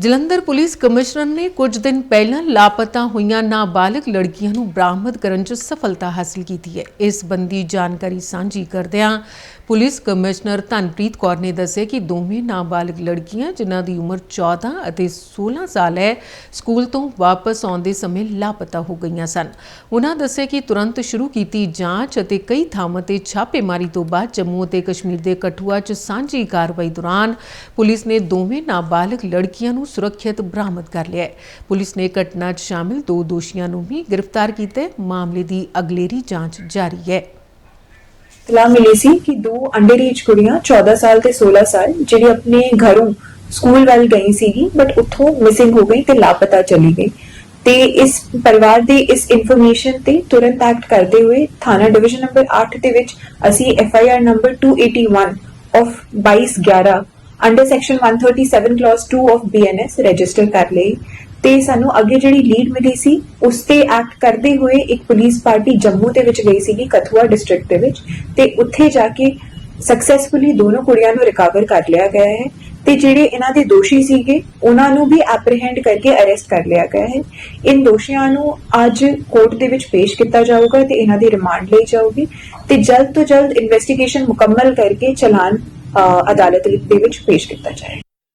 Jalandhar police commissioner ਨੇ ਕੁਝ ਦਿਨ ਪਹਿਲਾਂ ਲਾਪਤਾ ਹੋਈਆਂ ਨਾਬਾਲਗ ਲੜਕੀਆਂ ਨੂੰ ਬਰਾਮਦ ਕਰਨ 'ਚ ਸਫਲਤਾ ਹਾਸਲ ਕੀਤੀ ਹੈ। ਇਸ ਸੰਬੰਧੀ ਜਾਣਕਾਰੀ ਸਾਂਝੀ ਕਰਦਿਆਂ ਪੁਲਿਸ ਕਮਿਸ਼ਨਰ ਧਨਪ੍ਰੀਤ ਕੌਰ ਨੇ ਦੱਸਿਆ ਕਿ ਦੋਵੇਂ ਨਾਬਾਲਗ ਲੜਕੀਆਂ, ਜਿਨ੍ਹਾਂ ਦੀ ਉਮਰ 14 ਅਤੇ 16 ਸਾਲ ਹੈ, ਸਕੂਲ ਤੋਂ ਵਾਪਸ ਆਉਂਦੇ ਸਮੇਂ ਲਾਪਤਾ ਹੋ ਗਈਆਂ ਸਨ। ਉਹਨਾਂ ਦੱਸਿਆ ਕਿ ਤੁਰੰਤ ਸ਼ੁਰੂ ਕੀਤੀ ਜਾਂਚ ਅਤੇ ਕਈ ਥਾਵਾਂ ਤੇ ਛਾਪੇਮਾਰੀ ਤੋਂ ਬਾਅਦ ਜੰਮੂ ਅਤੇ ਕਸ਼ਮੀਰ ਦੇ ਕਠੂਆ 'ਚ ਸਾਂਝੀ ਕਾਰਵਾਈ ਦੌਰਾਨ ਪੁਲਿਸ ਨੇ ਦੋਵੇਂ ਨਾਬਾਲਗ ਲੜਕੀਆਂ ਨੂੰ ਸੁਰੱਖਿਅਤ ਬਰਾਮਦ ਕਰ ਲਿਆ ਹੈ। ਪੁਲਿਸ ਨੇ ਘਟਨਾ 'ਚ ਸ਼ਾਮਿਲ ਦੋ ਦੋਸ਼ੀਆਂ ਨੂੰ ਵੀ ਗ੍ਰਿਫਤਾਰ ਕੀਤਾ। ਹੈ ਮਾਮਲੇ ਦੀ ਅਗਲੇਰੀ ਜਾਂਚ ਜਾਰੀ ਹੈ। ਇਤਲਾਹ ਮਿਲੀ ਸੀ ਕਿ ਦੋ ਅੰਡਰ ਕੁੜੀਆਂ 14 ਸਾਲ ਤੇ 16 ਸਾਲ, ਜਿਹੜੀ ਆਪਣੇ ਘਰੋਂ ਸਕੂਲ ਵੱਲ ਗਈ ਸੀਗੀ ਬਟ ਉੱਥੋਂ ਮਿਸਿੰਗ ਹੋ ਗਈ ਤੇ ਲਾਪਤਾ ਚਲੀ ਗਈ। ਤੇ ਇਸ ਪਰਿਵਾਰ ਦੇ ਇਸ ਇਨਫੋਰਮੇਸ਼ਨ ਤੇ ਤੁਰੰਤ ਐਕਟ ਕਰਦੇ ਹੋਏ ਥਾਣਾ ਡਿਵੀਜ਼ਨ ਨੰਬਰ 8 ਦੇ ਵਿੱਚ ਅਸੀਂ F I R number 281 of 2211 under section 137 class 2 of BNS register ਕਰ ਲਈ ਤੇ ਸਾਨੂੰ ਅੱਗੇ ਜਿਹੜੀ ਲੀਡ ਮਿਲੀ ਸੀ ਉਸ ਤੇ ਐਕਟ ਕਰਦੇ ਹੋਏ ਇੱਕ ਪੁਲਿਸ ਪਾਰਟੀ ਜੰਮੂ ਦੇ ਵਿੱਚ ਗਈ ਸੀਗੀ ਕਥੂਆ ਡਿਸਟ੍ਰਿਕਟ ਦੇ ਵਿੱਚ ਤੇ ਉੱਥੇ ਜਾ ਕੇ ਸਕਸੈਸਫੁਲੀ ਦੋਨੋਂ ਕੁੜੀਆਂ ਨੂੰ ਰਿਕਵਰ ਕਰ ਲਿਆ ਗਿਆ ਹੈ ਤੇ ਜਿਹੜੇ ਇਹਨਾਂ ਦੇ ਦੋਸ਼ੀ ਸੀਗੇ ਉਹਨਾਂ ਨੂੰ ਵੀ ਐਪਰੀਹੈਂਡ ਕਰਕੇ ਅਰੈਸਟ ਕਰ ਲਿਆ ਗਿਆ ਹੈ ਇਨ ਦੋਸ਼ੀਆਂ ਨੂੰ ਅੱਜ ਕੋਰਟ ਦੇ ਵਿੱਚ ਪੇਸ਼ ਕੀਤਾ ਜਾਊਗਾ ਤੇ ਇਹਨਾਂ ਦੀ ਰਿਮਾਂਡ ਲਈ ਜਾਊਗੀ ਤੇ ਜਲਦ ਤੋਂ ਜਲਦ ਇਨਵੈਸਟੀਗੇਸ਼ਨ ਮੁਕੰਮਲ ਕਰਕੇ ਚਲਾਨ ਅਦਾਲਤ ਦੇ ਵਿੱਚ ਪੇਸ਼ ਕੀਤਾ ਜਾਏ